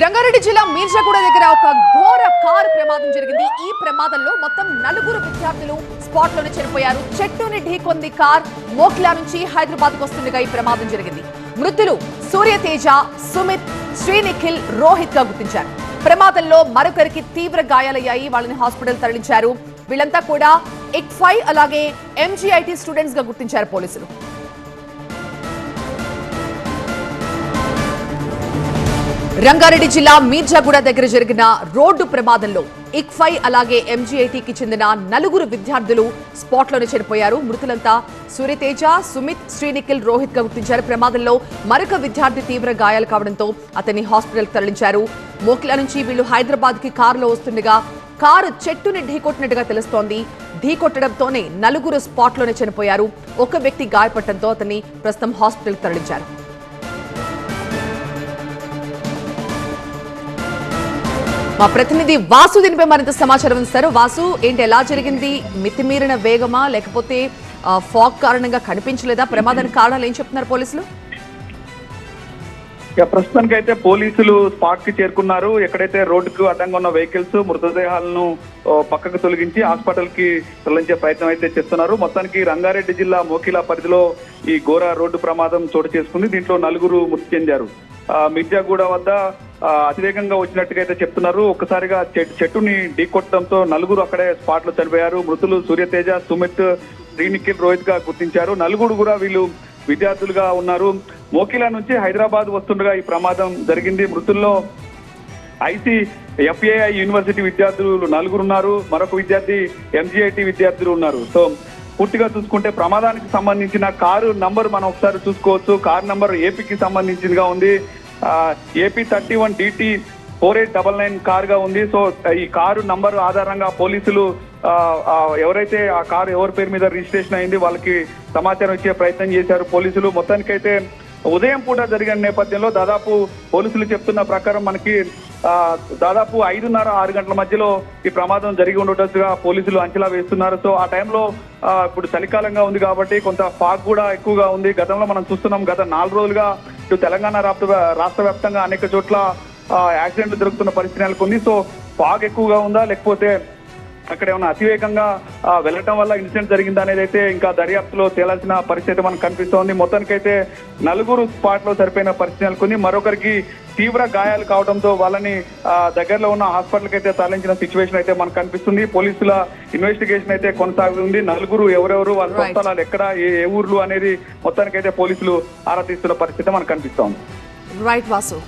రంగారెడ్డి జిల్లా మీర్జాగూడ దగ్గర ఒక ఘోర కారు ప్రమాదం జరిగింది. ఈ ప్రమాదంలో మొత్తం నలుగురు విద్యార్థులు స్పాట్లోనే చనిపోయారు. చెట్టుని ఢీకొంది కార్ మోక్లా నుంచి హైదరాబాద్ వస్తుండగా ఈ ప్రమాదం జరిగింది. మృతులు సూర్యతేజ సుమిత్ శ్రీనిఖిల్ రోహిత్గా గుర్తించారు. ప్రమాదంలో మరొకరికి తీవ్ర గాయాలయ్యాయి. వాళ్ళని హాస్పిటల్ తరలించారు. వీళ్ళంతా కూడా ఎక్ ఫైవ్ అలాగే ఎంజీఐటీ స్టూడెంట్స్గా గుర్తించారు పోలీసులు. రంగారెడ్డి జిల్లా మీర్జాగూడ దగ్గర జరిగిన రోడ్డు ప్రమాదంలో ఇక్ఫై అలాగే ఎంజీఐటీకి చెందిన నలుగురు విద్యార్థులు స్పాట్లోనే చనిపోయారు మృతులంతా సూర్యతేజ సుమిత్ శ్రీనిఖిల్ రోహిత్గా గుర్తించారు. ప్రమాదంలో మరొక విద్యార్థి తీవ్ర గాయాలు కావడంతో అతన్ని హాస్పిటల్ తరలించారు. మోకిలా నుంచి వీళ్ళు హైదరాబాద్కి కారులో వస్తుండగా కారు చెట్టుని ఢీకొట్టినట్టుగా తెలుస్తోంది. ఢీకొట్టడంతోనే నలుగురు స్పాట్లోనే చనిపోయారు. ఒక వ్యక్తి గాయపడటంతో అతన్ని ప్రస్తుతం హాస్పిటల్ తరలించారు. మా ప్రతినిధి వాసు దీనిపై మరింత సమాచారం ఇస్తారు వాసు ఏంటి ఎలా జరిగింది? మితిమీరిన వేగమా? లేకపోతే ఫాగ్ కారణంగా కనిపించలేదా? ప్రమాదానికి కారణాలు ఏం చెప్తున్నారు పోలీసులు? ఇక ప్రస్తుతానికి అయితే పోలీసులు స్పాట్కి చేరుకున్నారు. ఎక్కడైతే రోడ్డుకు అడ్డంగా ఉన్న వెహికల్స్ మృతదేహాలను పక్కకు తొలగించి హాస్పిటల్కి తరలించే ప్రయత్నం అయితే చేస్తున్నారు. మొత్తానికి రంగారెడ్డి జిల్లా మోకిలా పరిధిలో ఈ ఘోర రోడ్డు ప్రమాదం చోటు చేసుకుంది. దీంట్లో నలుగురు మృతి చెందారు. మిర్జాగూడ వద్ద అతివేగంగా వచ్చినట్టుగా అయితే చెప్తున్నారు. ఒక్కసారిగా చెట్- చెట్టుని ఢీకొట్టడంతో నలుగురు అక్కడే స్పాట్లో చనిపోయారు. మృతులు సూర్యతేజ సుమిత్ శ్రీనిఖిల్ రోహిత్గా గుర్తించారు. నలుగురు కూడా వీళ్ళు విద్యార్థులుగా ఉన్నారు. మోకిలా నుంచి హైదరాబాద్ వస్తుండగా ఈ ప్రమాదం జరిగింది. మృతుల్లో ఐసీ ఎఫ్ఏఐ యూనివర్సిటీ విద్యార్థులు నలుగురు ఉన్నారు మరొక విద్యార్థి ఎంజీఐటి విద్యార్థులు ఉన్నారు. సో పూర్తిగా చూసుకుంటే ప్రమాదానికి సంబంధించిన కారు నంబర్ మనం ఒకసారి చూసుకోవచ్చు. కారు నంబర్ ఏపీకి సంబంధించిందిగా ఉంది. AP thirty one DT four eight double nine కార్గా ఉంది. సో ఈ కారు నంబర్ ఆధారంగా పోలీసులు ఎవరైతే ఆ కారు ఎవరి పేరు మీద రిజిస్ట్రేషన్ అయింది వాళ్ళకి సమాచారం ఇచ్చే ప్రయత్నం చేశారు పోలీసులు. మొత్తానికైతే ఉదయం పూట జరిగిన నేపథ్యంలో దాదాపు పోలీసులు చెప్తున్న ప్రకారం మనకి ఆ, దాదాపు ఐదున్నర ఆరు గంటల మధ్యలో ఈ ప్రమాదం జరిగి ఉండటట్టుగా పోలీసులు అంచనా వేస్తున్నారు. సో ఆ టైంలో ఇప్పుడు చలికాలంగా ఉంది కాబట్టి కొంత ఫాగ్ కూడా ఎక్కువగా ఉంది. గతంలో మనం చూస్తున్నాం గత నాలుగు రోజులుగా ఇటు తెలంగాణ రాష్ట్ర రాష్ట్ర వ్యాప్తంగా అనేక చోట్ల యాక్సిడెంట్లు జరుగుతున్న పరిస్థితి నెలకొంది. సో ఫాగ్ ఎక్కువగా ఉందా? లేకపోతే అక్కడ ఏమైనా అతివేగంగా వెళ్ళటం వల్ల ఇన్సిడెంట్ జరిగిందా అనేది అయితే ఇంకా దర్యాప్తులో తేలాల్సిన పరిస్థితి మనకు కనిపిస్తోంది. మొత్తానికైతే నలుగురు స్పాట్లో సరిపోయిన పరిస్థితి నెలకొంది. మరొకరికి తీవ్ర గాయాలు కావడంతో వాళ్ళని దగ్గరలో ఉన్న హాస్పిటల్ అయితే తరలించిన సిచ్యువేషన్ అయితే మనకు కనిపిస్తుంది. పోలీసుల ఇన్వెస్టిగేషన్ అయితే కొనసాగుతుంది. నలుగురు ఎవరెవరు వాళ్ళ. స్వస్థలాలు ఎక్కడ ఏ ఏ ఊర్లు అనేది మొత్తానికైతే పోలీసులు ఆరా తీస్తున్న పరిస్థితి మనకు కనిపిస్తోంది. రైట్ వాసు